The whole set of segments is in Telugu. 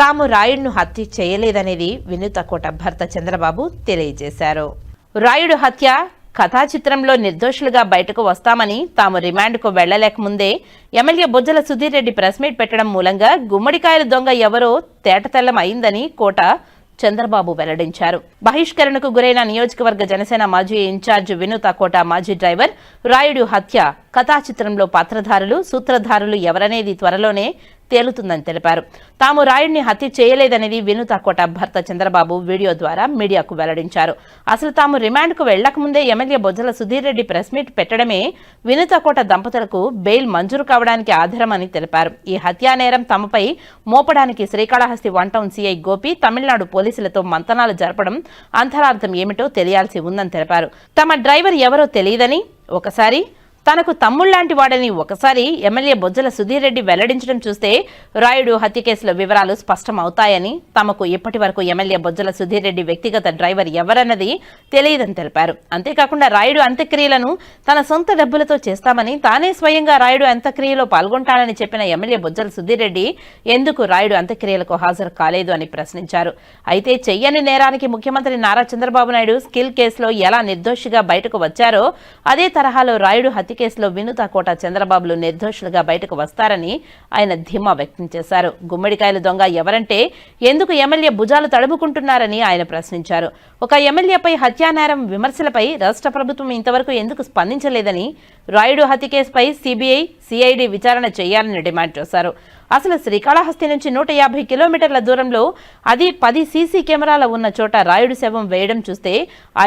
తాము రాయుడును హత్య చేయలేదనేది వినూత కోట భర్త చంద్రబాబు తెలియజేశారు. రాయుడు హత్య కథా చిత్రంలో నిర్దోషులుగా బయటకు వస్తామని తాము రిమాండ్కు వెళ్ళలేకముందే MLA Bojjala Sudheer Reddy press meet పెట్టడం మూలంగా గుమ్మడికాయల దొంగ ఎవరో తేటతెల్లం అయిందని కోట చంద్రబాబు వెల్లడించారు. బహిష్కరణకు గురైన నియోజకవర్గ జనసేన మాజీ ఇన్ఛార్జ్ వినూత కోట మాజీ డ్రైవర్ రాయుడు హత్య కథా చిత్రంలో పాత్రధారులు సూత్రధారులు ఎవరనేది త్వరలోనే తేలుతుందని తెలిపారు. తాము రాయుడిని హత్య చేయలేదనేది వినుత కోట భర్త చంద్రబాబు వీడియో ద్వారా మీడియాకు వెల్లడించారు. అసలు తాము రిమాండ్కు వెళ్ళకముందే MLA Bojjala Sudheer Reddy press meet పెట్టడమే వినుత కోట దంపతులకు బెయిల్ మంజూరు కావడానికి ఆధారమని తెలిపారు. ఈ హత్యా నేరం తమపై మోపడానికి Srikalahasti one town CI Gopi Tamil Nadu పోలీసులతో మంతనాలు జరపడం అంతరార్థం ఏమిటో తెలియాల్సి ఉందని తెలిపారు. తమ డ్రైవర్ ఎవరో తెలియదని ఒకసారి తనకు తమ్ముళ్ళాంటి వాడని ఒకసారి ఎమ్మెల్యే బొజ్జల సుధీర్ రెడ్డి వెల్లడించడం చూస్తే రాయుడు హత్య కేసులో వివరాలు స్పష్టం అవుతాయని తమకు ఇప్పటి వరకు ఎమ్మెల్యే బొజ్జల సుధీర్ రెడ్డి వ్యక్తిగత డ్రైవర్ ఎవరన్నది తెలియదని తెలిపారు. అంతేకాకుండా రాయుడు అంత్యక్రియలను తన సొంత డబ్బులతో చేస్తామని తానే స్వయంగా రాయుడు అంత్యక్రియలో పాల్గొంటానని చెప్పిన ఎమ్మెల్యే బొజ్జల సుధీర్ రెడ్డి ఎందుకు రాయుడు అంత్యక్రియలకు హాజరు కాలేదు అని ప్రశ్నించారు. అయితే చెయ్యని నేరానికి ముఖ్యమంత్రి నారా చంద్రబాబు నాయుడు స్కిల్ కేసులో ఎలా నిర్దోషిగా బయటకు వచ్చారో అదే తరహాలో రాయుడు హత్య కేసులో వినుత కోట చంద్రబాబులు నిర్దోషులుగా బయటకు వస్తారని ఆయన ధీమా వ్యక్తం చేశారు. గుమ్మడికాయల దొంగ ఎవరంటే ఎందుకు ఎమ్మెల్యే భుజాలు తడుముకుంటున్నారని ఆయన ప్రశ్నించారు. ఒక ఎమ్మెల్యేపై హత్యానేరం విమర్శలపై రాష్ట్ర ప్రభుత్వం ఇంతవరకు ఎందుకు స్పందించలేదని రాయుడు హత్య కేసుపై సిబిఐ సిఐడి విచారణ చేయాలని డిమాండ్ చేశారు. అసలు శ్రీకాళహస్తి నుంచి నూట యాభై కిలోమీటర్ల దూరంలో అది పది సీసీ కెమెరాల ఉన్న చోట రాయుడు శవం వేయడం చూస్తే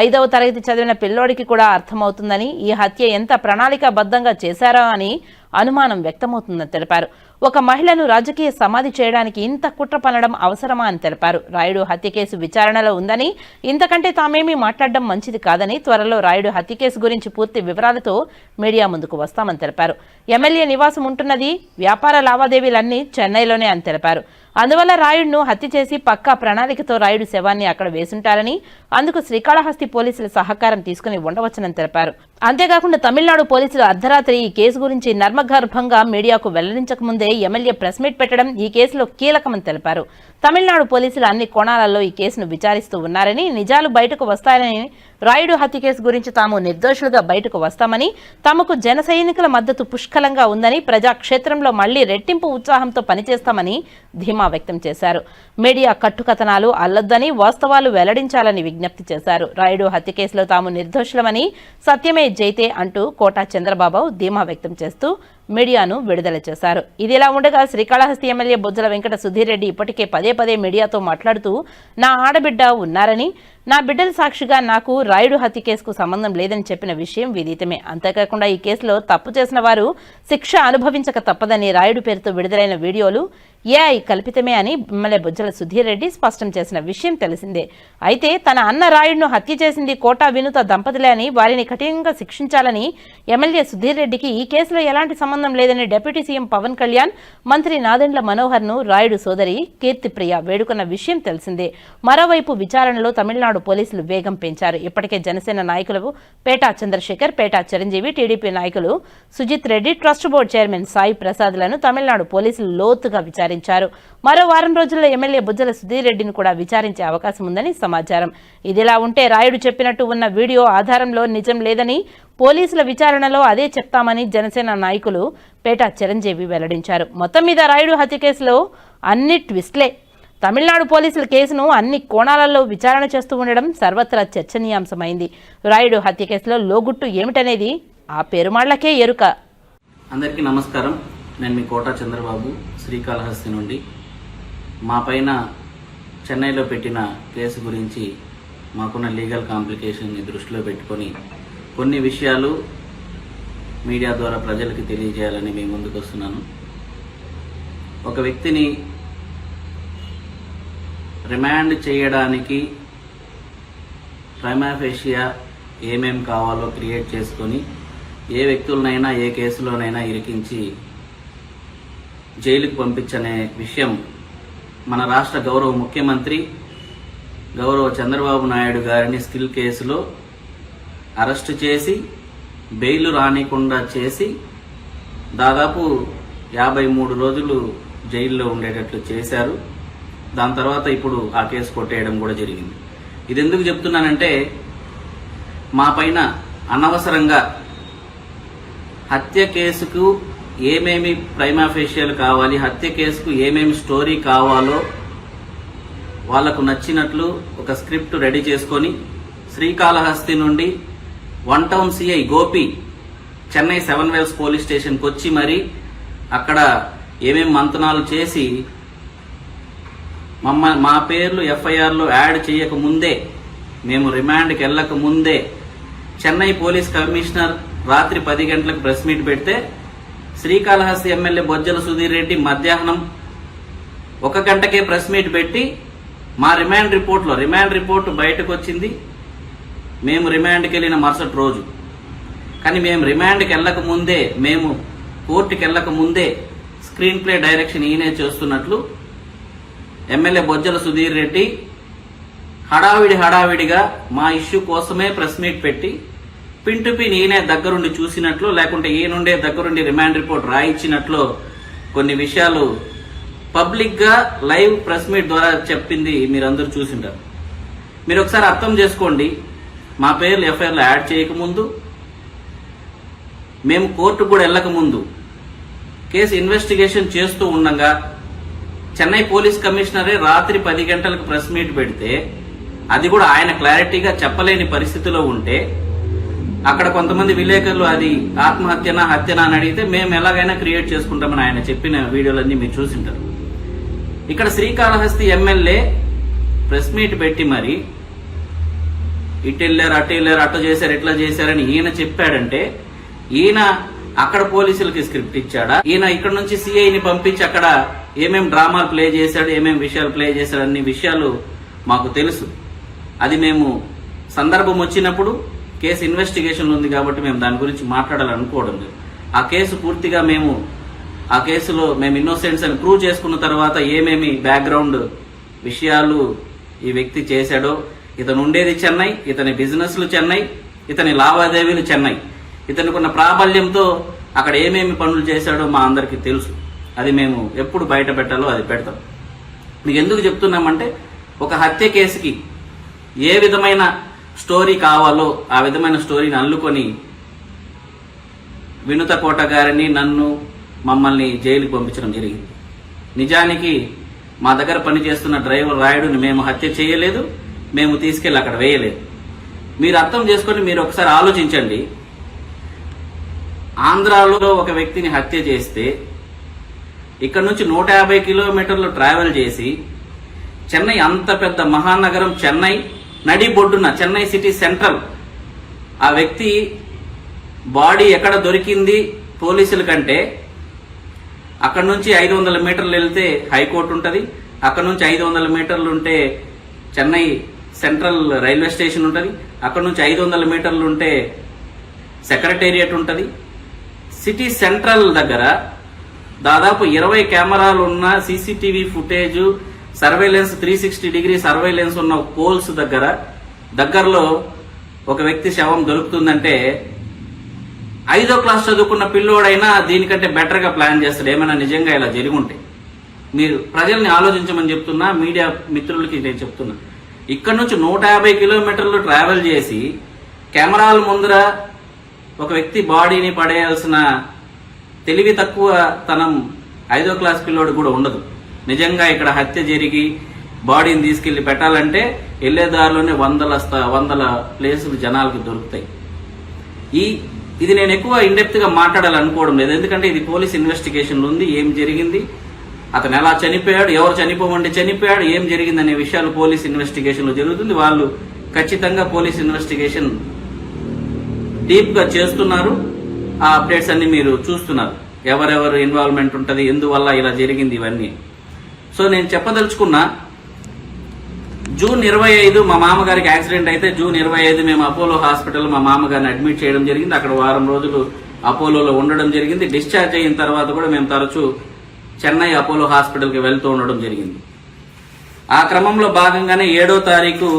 ఐదవ తరగతి చదివిన పిల్లోడికి కూడా అర్థమవుతుందని ఈ హత్య ఎంత ప్రణాళికాబద్ధంగా చేశారో అని అనుమానం వ్యక్తమవుతుందని తెలిపారు. ఒక మహిళను రాజకీయ సమాధి చేయడానికి ఇంత కుట్ర పనడం అవసరమా అని తెలిపారు. రాయుడు హత్య కేసు విచారణలో ఉందని ఇంతకంటే తామేమీ మాట్లాడడం మంచిది కాదని త్వరలో రాయుడు హత్య కేసు గురించి పూర్తి వివరాలతో మీడియా ముందుకు వస్తామని తెలిపారు. ఎమ్మెల్యే నివాసం ఉంటున్నది వ్యాపార లావాదేవీలన్నీ చెన్నైలోనే అని తెలిపారు. అందువల్ల రాయుడును హత్య చేసి పక్కా ప్రణాళికతో రాయుడు శవాన్ని అక్కడ వేసుంటారని అందుకు శ్రీకాళహస్తి పోలీసుల సహకారం తీసుకుని ఉండవచ్చునని తెలిపారు. అంతేకాకుండా తమిళనాడు పోలీసులు అర్ధరాత్రి ఈ కేసు గురించి నర్మగర్భంగా మీడియాకు వెల్లడించక ముందే ఎమ్మెల్యే ప్రెస్ మీట్ పెట్టడం ఈ కేసులో కీలకమని తెలిపారు. తమిళనాడు పోలీసులు అన్ని కోణాలలో ఈ కేసును విచారిస్తూ ఉన్నారని నిజాలు బయటకు వస్తాయని రాయుడు హత్య కేసు గురించి తాము నిర్దోషులుగా బయటకు వస్తామని తమకు జన సైనికుల మద్దతు పుష్కలంగా ఉందని ప్రజాక్షేత్రంలో మళ్ళీ రెట్టింపు ఉత్సాహంతో పనిచేస్తామని ధీమా వ్యక్తం చేశారు. మీడియా కట్టుకథనాలు అల్లొద్దని వాస్తవాలు వెల్లడించాలని విజ్ఞప్తి చేశారు. రాయుడు హత్య కేసులో తాము నిర్దోషులమని సత్యమే జైతే అంటూ కోటా చంద్రబాబు ధీమా వ్యక్తం చేస్తూ మీడియాను విడుదల చేశారు. ఇదిలా ఉండగా శ్రీకాళహస్తి ఎమ్మెల్యే బొజ్జల వెంకట సుధీర్ రెడ్డి ఇప్పటికే పదే పదే మీడియాతో మాట్లాడుతూ నా ఆడబిడ్డ ఉన్నారని నా బిడ్డల సాక్షిగా నాకు రాయుడు హత్య కేసుకు సంబంధం లేదని చెప్పిన విషయం విదితమే. అంతేకాకుండా ఈ కేసులో తప్పు చేసిన వారు శిక్ష అనుభవించక తప్పదని రాయుడు పేరుతో విడుదలైన వీడియోలు ఏఐ కల్పితమే అని ఎమ్మెల్యే బుజ్జల సుధీర్ రెడ్డి స్పష్టం చేసిన విషయం తెలిసిందే. అయితే తన అన్న రాయుడును హత్య చేసింది కోటా వినుత దంపతులే అని వారిని కఠినంగా శిక్షించాలని ఎమ్మెల్యే సుధీర్ రెడ్డికి ఈ కేసులో ఎలాంటి సంబంధం లేదని డిప్యూటీ సీఎం పవన్ కళ్యాణ్ మంత్రి నాదెండ్ల మనోహర్ను రాయుడు సోదరి కీర్తిప్రియ వేడుకున్న విషయం తెలిసిందే. మరోవైపు విచారణలో తమిళనాడు పోలీసులు వేగం పెంచారు. ఇప్పటికే జనసేన నాయకులు పేటా చంద్రశేఖర్ పేటా చిరంజీవి టీడీపీ నాయకులు Sujith Reddy trust board chairman Sai ప్రసాద్లను Tamil Nadu పోలీసులు లోతుగా విచారించారు. మరో వారం రోజుల్లో ఎమ్మెల్యే బుజ్జల సుధీర్ రెడ్డిని కూడా విచారించే అవకాశం ఉందని సమాచారం. ఇదిలా ఉంటే రాయుడు చెప్పినట్టు ఉన్న వీడియో ఆధారంలో నిజం లేదని పోలీసుల విచారణలో అదే చెప్తామని జనసేన నాయకులు పేటా చిరంజీవి వెల్లడించారు. మొత్తం మీద రాయుడు హత్య కేసులో అన్ని ట్విస్ట్లే. తమిళనాడు పోలీసుల కేసును అన్ని కోణాలలో విచారణ చేస్తూ ఉండడం సర్వత్రా చర్చనీయాంశమైంది. రాయుడు హత్య కేసులో లోగుట్టు ఏమిటనేది ఆ పెరుమాళ్ళకే ఎరుక. అందరికీ నమస్కారం. నేను మీ కోట చంద్రబాబు శ్రీకాళహస్తి నుండి. మా పైన చెన్నైలో పెట్టిన కేసు గురించి మాకున్న లీగల్ కాంప్లికేషన్ని దృష్టిలో పెట్టుకొని కొన్ని విషయాలు మీడియా ద్వారా ప్రజలకు తెలియజేయాలని మీ ముందుకు వస్తున్నాను. ఒక వ్యక్తిని రిమాండ్ చేయడానికి ప్రైమాఫేషియా ఏమేం కావాలో క్రియేట్ చేసుకొని ఏ వ్యక్తులనైనా ఏ కేసులోనైనా ఇరికించి జైలుకు పంపించనే విషయం మన రాష్ట్ర గౌరవ ముఖ్యమంత్రి గౌరవ చంద్రబాబు నాయుడు గారిని స్కిల్ కేసులో అరెస్టు చేసి బెయిల్ రానికుండా చేసి దాదాపు యాభై మూడు రోజులు జైల్లో ఉండేటట్లు చేశారు. దాని తర్వాత ఇప్పుడు ఆ కేసు కొట్టేయడం కూడా జరిగింది. ఇది ఎందుకు చెప్తున్నానంటే మా పైన అనవసరంగా హత్య కేసుకు ఏమేమి ప్రైమాఫేషియల్ కావాలి హత్య కేసుకు ఏమేమి స్టోరీ కావాలో వాళ్ళకు నచ్చినట్లు ఒక స్క్రిప్ట్ రెడీ చేసుకొని శ్రీకాళహస్తి నుండి one town CI Gopi Chennai Seven Wells police స్టేషన్కి వచ్చి మరి అక్కడ ఏమేమి మంతనాలు చేసి మమ్మ మా పేర్లు ఎఫ్ఐఆర్లో యాడ్ చేయక ముందే మేము రిమాండ్కి వెళ్ళక ముందే చెన్నై పోలీస్ కమిషనర్ రాత్రి పది గంటలకు ప్రెస్ మీట్ పెడితే శ్రీకాళహస్తి ఎమ్మెల్యే బొజ్జల సుధీర్ రెడ్డి మధ్యాహ్నం ఒక గంటకే ప్రెస్ మీట్ పెట్టి మా రిమాండ్ రిపోర్ట్లో రిమాండ్ రిపోర్ట్ బయటకు వచ్చింది మేము రిమాండ్కి వెళ్ళిన మరుసటి రోజు. కానీ మేము రిమాండ్కి వెళ్ళక ముందే మేము కోర్టుకి వెళ్ళక ముందే స్క్రీన్ ప్లే డైరెక్షన్ ఈయనే చేస్తున్నట్లు ఎమ్మెల్యే బొజ్జల సుధీర్ రెడ్డి హడావిడి హడావిడిగా మా ఇష్యూ కోసమే ప్రెస్ మీట్ పెట్టి పిన్ టు పిన్ ఈయనే దగ్గరుండి చూసినట్లు లేకుంటే ఈయనుండే దగ్గరుండి రిమాండ్ రిపోర్ట్ రాయించినట్లు కొన్ని విషయాలు పబ్లిక్గా లైవ్ ప్రెస్ మీట్ ద్వారా చెప్పింది మీరందరూ చూసింటారు. మీరు ఒకసారి అర్థం చేసుకోండి. మా పేర్లు ఎఫ్ఐఆర్లో యాడ్ చేయకముందు మేము కోర్టు కూడా వెళ్ళకముందు కేసు ఇన్వెస్టిగేషన్ చేస్తూ ఉండగా చెన్నై పోలీస్ కమిషనరే రాత్రి పది గంటలకు ప్రెస్ మీట్ పెడితే అది కూడా ఆయన క్లారిటీగా చెప్పలేని పరిస్థితిలో ఉంటే అక్కడ కొంతమంది విలేకరులు అది ఆత్మహత్యనా హత్యనా అని అడిగితే మేము ఎలాగైనా క్రియేట్ చేసుకుంటామని ఆయన చెప్పిన వీడియోలన్నీ మీరు చూసింటారు. ఇక్కడ శ్రీకాళహస్తి ఎమ్మెల్యే ప్రెస్ మీట్ పెట్టి మరి ఇటు వెళ్ళారు అటు వెళ్ళారు అటు చేశారు ఇట్లా చేశారని ఈయన చెప్పాడంటే ఈయన అక్కడ పోలీసులకి స్క్రిప్ట్ ఇచ్చాడా? ఈయన ఇక్కడ నుంచి సిఐని పంపించి అక్కడ ఏమేం డ్రామాలు ప్లే చేశాడు ఏమేం విషయాలు ప్లే చేశాడు అన్ని విషయాలు మాకు తెలుసు. అది మేము సందర్భం వచ్చినప్పుడు కేసు ఇన్వెస్టిగేషన్ ఉంది కాబట్టి మేము దాని గురించి మాట్లాడాలనుకోవడం లేదు. ఆ కేసు పూర్తిగా మేము ఆ కేసులో మేము ఇన్నోసెంట్స్ అని ప్రూవ్ చేసుకున్న తర్వాత ఏమేమి బ్యాక్గ్రౌండ్ విషయాలు ఈ వ్యక్తి చేశాడో ఇతను ఉండేది చెన్నై ఇతని బిజినెస్లు చెన్నై ఇతని లావాదేవీలు చెన్నై. ఇతనికి ఉన్న ప్రాబల్యంతో అక్కడ ఏమేమి పనులు చేశాడో మా అందరికీ తెలుసు. అది మేము ఎప్పుడు బయట పెట్టాలో అది పెడతాం. మీకు ఎందుకు చెప్తున్నామంటే ఒక హత్య కేసుకి ఏ విధమైన స్టోరీ కావాలో ఆ విధమైన స్టోరీని అల్లుకొని వినుత కోట గారిని నన్ను మమ్మల్ని జైలుకి పంపించడం జరిగింది. నిజానికి మా దగ్గర పనిచేస్తున్న డ్రైవర్ రాయుడుని మేము హత్య చేయలేదు మేము తీసుకెళ్ళి అక్కడ వేయలేదు. మీరు అర్థం చేసుకొని మీరు ఒకసారి ఆలోచించండి. ఆంధ్రాలో ఒక వ్యక్తిని హత్య చేస్తే ఇక్కడ నుంచి నూట యాభై కిలోమీటర్లు ట్రావెల్ చేసి చెన్నై అంత పెద్ద మహానగరం చెన్నై నడిబొడ్డున చెన్నై సిటీ సెంట్రల్ ఆ వ్యక్తి బాడీ ఎక్కడ దొరికింది పోలీసుల కంటే అక్కడ నుంచి ఐదు వందల మీటర్లు వెళ్తే హైకోర్టు ఉంటుంది అక్కడ నుంచి ఐదు వందల మీటర్లు ఉంటే చెన్నై సెంట్రల్ రైల్వే స్టేషన్ ఉంటుంది అక్కడ నుంచి ఐదు వందల మీటర్లు ఉంటే సెక్రటేరియట్ ఉంటుంది. సిటీ సెంట్రల్ దగ్గర దాదాపు ఇరవై కెమెరాలు ఉన్న CCTV footage surveillance three sixty degree surveillance ఉన్న పోల్స్ దగ్గర దగ్గరలో ఒక వ్యక్తి శవం దొరుకుతుందంటే ఐదో క్లాస్ చదువుకున్న పిల్లోడైనా దీనికంటే బెటర్గా ప్లాన్ చేస్తాడు. ఏమైనా నిజంగా ఇలా జరిగి ఉంటే మీరు ప్రజల్ని ఆలోచించమని చెప్తున్నా మీడియా మిత్రులకి నేను చెప్తున్నా. ఇక్కడ నుంచి నూట యాభై కిలోమీటర్లు ట్రావెల్ చేసి కెమెరాల ముందర ఒక వ్యక్తి బాడీని పడేయాల్సిన తెలివి తక్కువ తనం ఐదో క్లాస్ పిల్లోడు కూడా ఉండదు. నిజంగా ఇక్కడ హత్య జరిగి బాడీని తీసుకెళ్ళి పెట్టాలంటే వెళ్ళే దారిలోనే వందల వందల ప్లేసులు జనాలకు దొరుకుతాయి. ఈ ఇది నేను ఎక్కువ ఇండెప్త్గా మాట్లాడాలనుకోవడం లేదు. ఎందుకంటే ఇది పోలీస్ ఇన్వెస్టిగేషన్ ఉంది ఏం జరిగింది అతను ఎలా చనిపోయాడు ఎవరు చనిపోమంటే చనిపోయాడు ఏం జరిగింది అనే విషయాలు పోలీస్ ఇన్వెస్టిగేషన్లో జరుగుతుంది. వాళ్ళు ఖచ్చితంగా పోలీస్ ఇన్వెస్టిగేషన్ డీప్గా చేస్తున్నారు. ఆ అప్డేట్స్ అన్ని మీరు చూస్తున్నారు. ఎవరెవరు ఇన్వాల్వ్మెంట్ ఉంటుంది ఎందువల్ల ఇలా జరిగింది ఇవన్నీ. సో నేను చెప్పదలుచుకున్నా జూన్ ఇరవై ఐదు మా మామగారికి యాక్సిడెంట్ అయితే జూన్ ఇరవై ఐదు మేము అపోలో హాస్పిటల్ మా మామగారిని అడ్మిట్ చేయడం జరిగింది. అక్కడ వారం రోజులు అపోలోలో ఉండడం జరిగింది. డిశ్చార్జ్ అయిన తర్వాత కూడా మేము తరచూ చెన్నై అపోలో హాస్పిటల్కి వెళ్తూ ఉండడం జరిగింది. ఆ క్రమంలో భాగంగానే ఏడో తారీఖు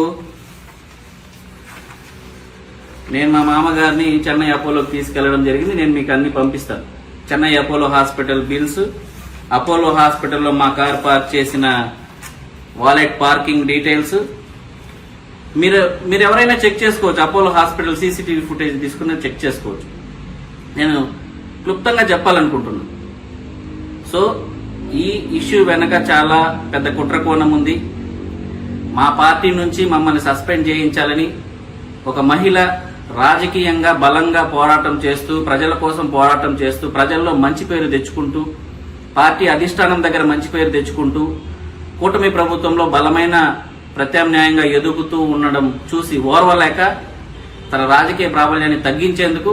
నేను మా మామగారిని చెన్నై అపోలోకి తీసుకెళ్ళడం జరిగింది. నేను మీకు అన్ని పంపిస్తాను. Chennai Apollo hospital bills Apollo హాస్పిటల్లో మా కార్ పార్క్ చేసిన వాలెట్ పార్కింగ్ డీటెయిల్స్. మీరు మీరు ఎవరైనా చెక్ చేసుకోవచ్చు. అపోలో హాస్పిటల్ సీసీటీవీ ఫుటేజ్ తీసుకుని చెక్ చేసుకోవచ్చు. నేను క్లుప్తంగా చెప్పాలనుకుంటున్నాను సో ఈ ఇష్యూ వెనక చాలా పెద్ద కుట్ర కోణం ఉంది. మా పార్టీ నుంచి మమ్మల్ని సస్పెండ్ చేయించాలని ఒక మహిళ రాజకీయంగా బలంగా పోరాటం చేస్తూ ప్రజల కోసం పోరాటం చేస్తూ ప్రజల్లో మంచి పేరు తెచ్చుకుంటూ పార్టీ అధిష్టానం దగ్గర మంచి పేరు తెచ్చుకుంటూ కూటమి ప్రభుత్వంలో బలమైన ప్రత్యామ్నాయంగా ఎదుగుతూ ఉండడం చూసి ఓర్వలేక తన రాజకీయ ప్రాబల్యాన్ని తగ్గించేందుకు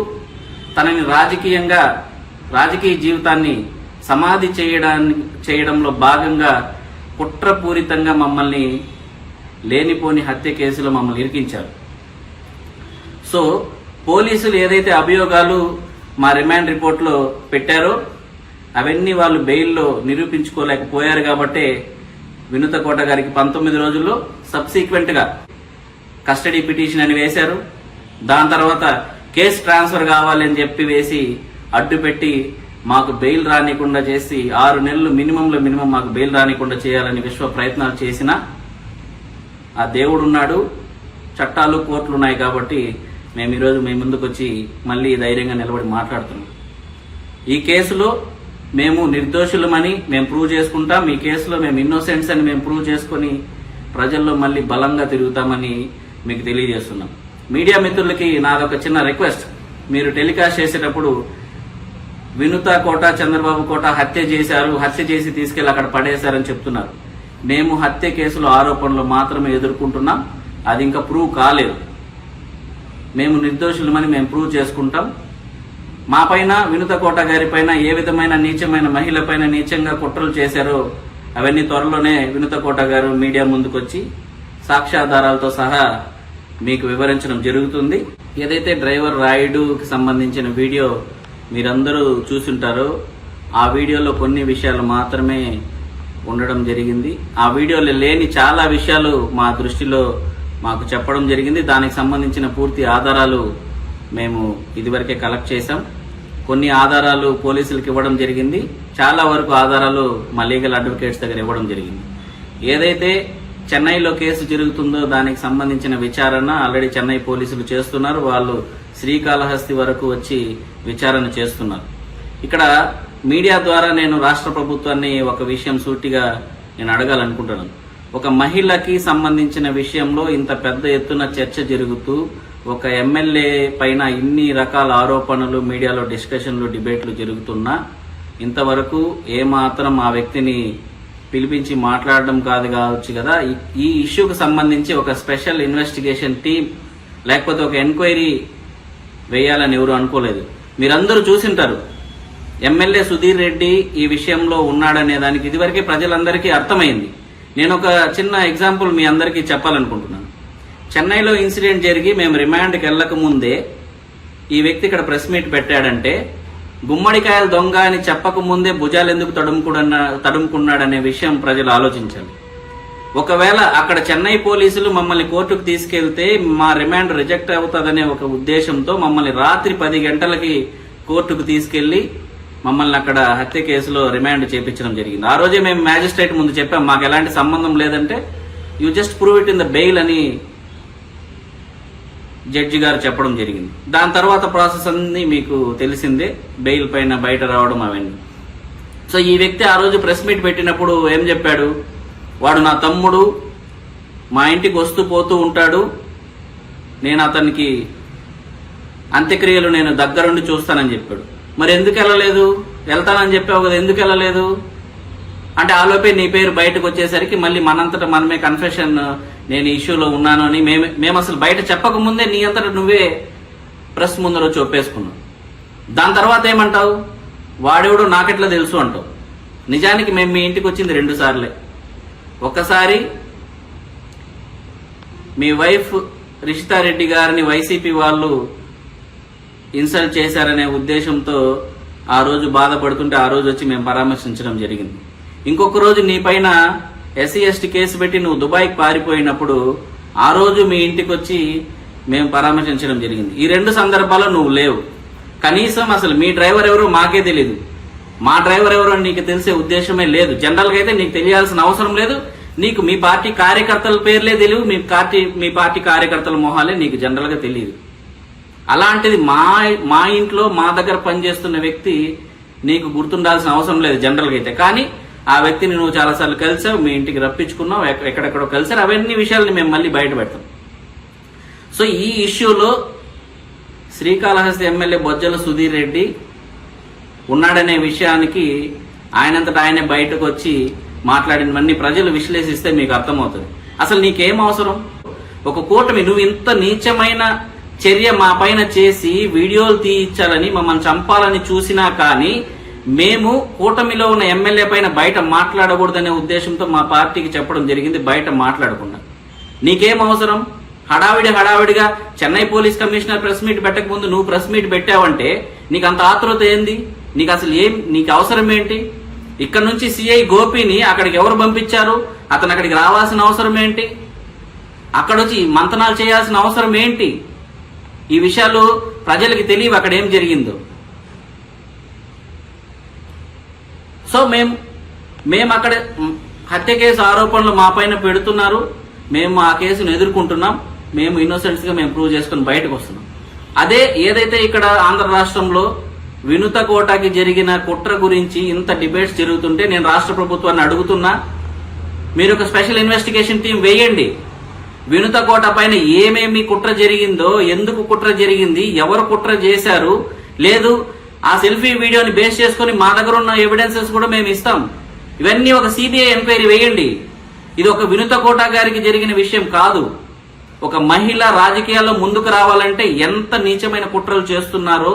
తనని రాజకీయంగా రాజకీయ జీవితాన్ని సమాధి చేయడానికి చేయడంలో భాగంగా కుట్రపూరితంగా మమ్మల్ని లేనిపోని హత్య కేసులో మమ్మల్ని ఇరికించారు. సో పోలీసులు ఏదైతే అభియోగాలు మా రిమాండ్ రిపోర్ట్లో పెట్టారో అవన్నీ వాళ్ళు బెయిల్లో నిరూపించుకోలేకపోయారు కాబట్టే వినుతకోట గారికి పంతొమ్మిది రోజుల్లో సబ్సీక్వెంట్గా కస్టడీ పిటిషన్ అని వేశారు. దాని తర్వాత కేసు ట్రాన్స్ఫర్ కావాలని చెప్పి వేసి అడ్డు పెట్టి మాకు బెయిల్ రానికుండా చేసి ఆరు నెలలు మినిమంలో మినిమం మాకు బెయిల్ రానికుండా చేయాలని విశ్వ ప్రయత్నాలు చేసిన ఆ దేవుడు ఉన్నాడు. చట్టాలు కోర్టులు ఉన్నాయి కాబట్టి మేము ఈరోజు మీ ముందుకు వచ్చి మళ్ళీ ధైర్యంగా నిలబడి మాట్లాడుతున్నాం. ఈ కేసులో మేము నిర్దోషులమని మేము ప్రూవ్ చేసుకుంటాం. మీ కేసులో మేము ఇన్నోసెంట్స్ అని మేము ప్రూవ్ చేసుకొని ప్రజల్లో మళ్ళీ బలంగా తిరుగుతామని మీకు తెలియజేస్తున్నాం. మీడియా మిత్రులకి నాదొక చిన్న రిక్వెస్ట్ మీరు టెలికాస్ట్ చేసేటప్పుడు వినుత కోట చంద్రబాబు కోట హత్య చేశారు హత్య చేసి తీసుకెళ్ళి అక్కడ పడేశారని చెప్తున్నారు. మేము హత్య కేసులో ఆరోపణలు మాత్రమే ఎదుర్కొంటున్నాం. అది ఇంకా ప్రూవ్ కాలేదు. మేము నిర్దోషులమని మేము ప్రూవ్ చేసుకుంటాం. మా పైన వినుత కోట గారి పైన ఏ విధమైన నీచమైన మహిళ పైన నీచంగా కుట్రలు చేశారో అవన్నీ త్వరలోనే వినుత కోట గారు మీడియా ముందుకొచ్చి సాక్ష్యాధారాలతో సహా మీకు వివరించడం జరుగుతుంది. ఏదైతే డ్రైవర్ రాయుడుకి సంబంధించిన వీడియో మీరందరూ చూసుంటారో ఆ వీడియోలో కొన్ని విషయాలు మాత్రమే ఉండడం జరిగింది. ఆ వీడియోలో లేని చాలా విషయాలు మా దృష్టిలో మాకు చెప్పడం జరిగింది. దానికి సంబంధించిన పూర్తి ఆధారాలు మేము ఇదివరకే కలెక్ట్ చేశాం. కొన్ని ఆధారాలు పోలీసులకు ఇవ్వడం జరిగింది. చాలా వరకు ఆధారాలు మా లీగల్ అడ్వకేట్స్ దగ్గర ఇవ్వడం జరిగింది. ఏదైతే చెన్నైలో కేసు జరుగుతుందో దానికి సంబంధించిన విచారణ ఆల్రెడీ చెన్నై పోలీసులు చేస్తున్నారు. వాళ్ళు శ్రీకాళహస్తి వరకు వచ్చి విచారణ చేస్తున్నారు. ఇక్కడ మీడియా ద్వారా నేను రాష్ట్ర ప్రభుత్వాన్ని ఒక విషయం సూటిగా నేను అడగాలనుకుంటున్నాను. ఒక మహిళకి సంబంధించిన విషయంలో ఇంత పెద్ద ఎత్తున చర్చ జరుగుతూ ఒక ఎమ్మెల్యే పైన ఇన్ని రకాల ఆరోపణలు మీడియాలో డిస్కషన్లు డిబేట్లు జరుగుతున్నా ఇంతవరకు ఏమాత్రం ఆ వ్యక్తిని పిలిపించి మాట్లాడడం కాదు కావచ్చు కదా. ఈ- ఇష్యూకి సంబంధించి ఒక స్పెషల్ ఇన్వెస్టిగేషన్ టీం లేకపోతే ఒక ఎంక్వైరీ వేయాలని ఎవరు అనుకోలేదు. మీరందరూ చూసింటారు ఎమ్మెల్యే సుధీర్ రెడ్డి ఈ విషయంలో ఉన్నాడనే దానికి ఇదివరకే ప్రజలందరికీ అర్థమైంది. నేను ఒక చిన్న ఎగ్జాంపుల్ మీ అందరికీ చెప్పాలనుకుంటున్నాను. చెన్నైలో ఇన్సిడెంట్ జరిగి మేము రిమాండ్కి వెళ్ళక ముందే ఈ వ్యక్తి ఇక్కడ ప్రెస్ మీట్ పెట్టాడంటే గుమ్మడికాయల దొంగ అని చెప్పక ముందే భుజాలు ఎందుకు తడుముకుడన్న తడుముకున్నాడనే విషయం ప్రజలు ఆలోచించాలి. ఒకవేళ అక్కడ చెన్నై పోలీసులు మమ్మల్ని కోర్టుకు తీసుకెళ్తే మా రిమాండ్ రిజెక్ట్ అవుతుందనే ఒక ఉద్దేశంతో మమ్మల్ని రాత్రి పది గంటలకి కోర్టుకు తీసుకెళ్ళి మమ్మల్ని అక్కడ హత్య కేసులో రిమాండ్ చేపించడం జరిగింది. ఆ రోజే మేము మ్యాజిస్ట్రేట్ ముందు చెప్పాం మాకు ఎలాంటి సంబంధం లేదంటే you just prove it in the bail అని జడ్జి గారు చెప్పడం జరిగింది. దాని తర్వాత ప్రాసెస్ అన్ని మీకు తెలిసిందే బెయిల్ పైన బయట రావడం అవన్నీ. సో ఈ వ్యక్తి ఆ రోజు ప్రెస్ మీట్ పెట్టినప్పుడు ఏం చెప్పాడు? వాడు నా తమ్ముడు మా ఇంటికి వస్తూ పోతూ ఉంటాడు. నేను అతనికి అంత్యక్రియలు నేను దగ్గరుండి చూస్తానని చెప్పాడు. మరి ఎందుకు వెళ్ళలేదు? వెళ్తానని చెప్పావు కదా ఎందుకు వెళ్ళలేదు? అంటే ఆలోపే నీ పేరు బయటకు వచ్చేసరికి మళ్ళీ మనంతట మనమే కన్ఫెషన్ నేను ఇష్యూలో ఉన్నాను అని మేమే మేము అసలు బయట చెప్పక ముందే నీ అంతట నువ్వే ప్రెస్ ముందర చొప్పేసుకున్నావు దాని తర్వాత ఏమంటావు? వాడెవడో నాకెట్లా తెలుసు అంటావు. నిజానికి మేము మీ ఇంటికి వచ్చింది రెండు సార్లే. ఒకసారి మీ వైఫ్ రిషితారెడ్డి గారిని వైసీపీ వాళ్ళు ఇన్సల్ట్ చేశారనే ఉద్దేశంతో ఆ రోజు బాధపడుతుంటే ఆ రోజు వచ్చి మేము పరామర్శించడం జరిగింది. ఇంకొక రోజు నీ పైన ఎస్సీ ఎస్టీ కేసు పెట్టి నువ్వు దుబాయ్కి పారిపోయినప్పుడు ఆ రోజు మీ ఇంటికి వచ్చి మేము పరామర్శించడం జరిగింది. ఈ రెండు సందర్భాల్లో నువ్వు లేవు. కనీసం అసలు మీ డ్రైవర్ ఎవరో మాకే తెలియదు మా డ్రైవర్ ఎవరో నీకు తెలిసే ఉద్దేశమే లేదు. జనరల్గా అయితే నీకు తెలియాల్సిన అవసరం లేదు. నీకు మీ పార్టీ కార్యకర్తల పేర్లే తెలియవు. మీ పార్టీ మీ పార్టీ కార్యకర్తల మొహాలే నీకు జనరల్గా తెలియదు. అలాంటిది మా మా ఇంట్లో మా దగ్గర పనిచేస్తున్న వ్యక్తి నీకు గుర్తుండాల్సిన అవసరం లేదు జనరల్గా అయితే. కానీ ఆ వ్యక్తిని నువ్వు చాలాసార్లు కలిసావు మీ ఇంటికి రప్పించుకున్నావు ఎక్కడెక్కడో కలిసారు అవన్నీ విషయాలని మేము మళ్ళీ బయట పెడతాం. సో ఈ ఇష్యూలో శ్రీకాళహస్తి ఎమ్మెల్యే బొజ్జల సుధీర్ రెడ్డి ఉన్నాడనే విషయానికి ఆయనంతటా ఆయనే బయటకు వచ్చి మాట్లాడినవన్నీ ప్రజలు విశ్లేషిస్తే మీకు అర్థమవుతుంది. అసలు నీకేం అవసరం? ఒక కూటమి నువ్వు ఇంత నీచమైన చర్య మా పైన చేసి వీడియోలు తీయించాలని మమ్మల్ని చంపాలని చూసినా కానీ మేము కూటమిలో ఉన్న ఎమ్మెల్యే పైన బయట మాట్లాడకూడదనే ఉద్దేశంతో మా పార్టీకి చెప్పడం జరిగింది బయట మాట్లాడకుండా. నీకేం అవసరం? హడావిడి హడావిడిగా Chennai police commissioner press meet పెట్టక ముందు నువ్వు ప్రెస్ మీట్ పెట్టావంటే నీకు అంత ఆతృత ఏంది? నీకు అసలు ఏం నీకు అవసరం ఏంటి? ఇక్కడ నుంచి సిఐ గోపిని అక్కడికి ఎవరు పంపించారు? అతను అక్కడికి రావాల్సిన అవసరం ఏంటి? అక్కడ వచ్చి మంతనాలు చేయాల్సిన అవసరం ఏంటి? ఈ విషయాలు ప్రజలకి తెలియవు అక్కడ ఏం జరిగిందో. సో మేము మేము అక్కడ హత్య కేసు ఆరోపణలు మా పైన పెడుతున్నారు. మేము ఆ కేసును ఎదుర్కొంటున్నాం. మేము ఇన్నోసెంట్స్గా మేము ప్రూవ్ చేసుకుని బయటకు వస్తున్నాం. అదే ఏదైతే ఇక్కడ ఆంధ్ర రాష్ట్రంలో వినుత కోటాకి జరిగిన కుట్ర గురించి ఇంత డిబేట్స్ జరుగుతుంటే నేను రాష్ట్ర ప్రభుత్వాన్ని అడుగుతున్నా. మీరు ఒక స్పెషల్ ఇన్వెస్టిగేషన్ టీం వేయండి. వినుత కోట పైన ఏమేమి కుట్ర జరిగిందో ఎందుకు కుట్ర జరిగింది ఎవరు కుట్ర చేశారు లేదు ఆ సెల్ఫీ వీడియోని బేస్ చేసుకొని మా దగ్గర ఉన్న ఎవిడెన్సెస్ కూడా మేము ఇస్తాం. ఇవన్నీ ఒక సిబిఐ ఎంక్వైరీ వేయండి. ఇది ఒక వినుత కోట గారికి జరిగిన విషయం కాదు. ఒక మహిళ రాజకీయాల్లో ముందుకు రావాలంటే ఎంత నీచమైన కుట్రలు చేస్తున్నారో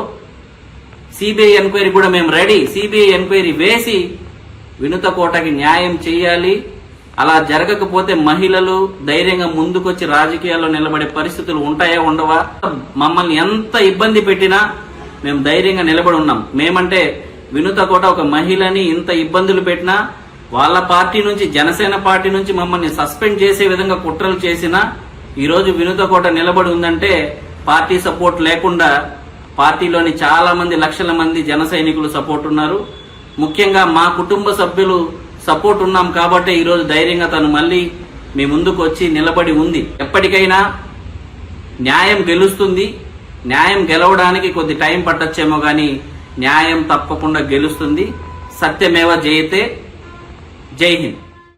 సిబిఐ ఎంక్వైరీ కూడా మేము రెడీ. సిబిఐ ఎంక్వైరీ వేసి వినుత కోటకి న్యాయం చేయాలి. అలా జరగకపోతే మహిళలు ధైర్యంగా ముందుకొచ్చి రాజకీయాల్లో నిలబడే పరిస్థితులు ఉంటాయా ఉండవా? మమ్మల్ని ఎంత ఇబ్బంది పెట్టినా మేము ధైర్యంగా నిలబడి ఉన్నాం. మేమంటే వినుత కోట ఒక మహిళని ఇంత ఇబ్బందులు పెట్టినా వాళ్ళ పార్టీ నుంచి జనసేన పార్టీ నుంచి మమ్మల్ని సస్పెండ్ చేసే విధంగా కుట్రలు చేసినా ఈరోజు వినుత కోట నిలబడి ఉందంటే పార్టీ సపోర్ట్ లేకుండా పార్టీలోని చాలా మంది లక్షల మంది జన సైనికులు సపోర్ట్ ఉన్నారు. ముఖ్యంగా మా కుటుంబ సభ్యులు సపోర్ట్ ఉన్నాం కాబట్టి ఈరోజు ధైర్యంగా తను మళ్ళీ మీ ముందుకు వచ్చి నిలబడి ఉంది. ఎప్పటికైనా న్యాయం గెలుస్తుంది. న్యాయం గెలవడానికి కొద్ది టైం పట్టొచ్చేమో కానీ న్యాయం తప్పకుండా గెలుస్తుంది. సత్యమేవ జయితే జై హింద్.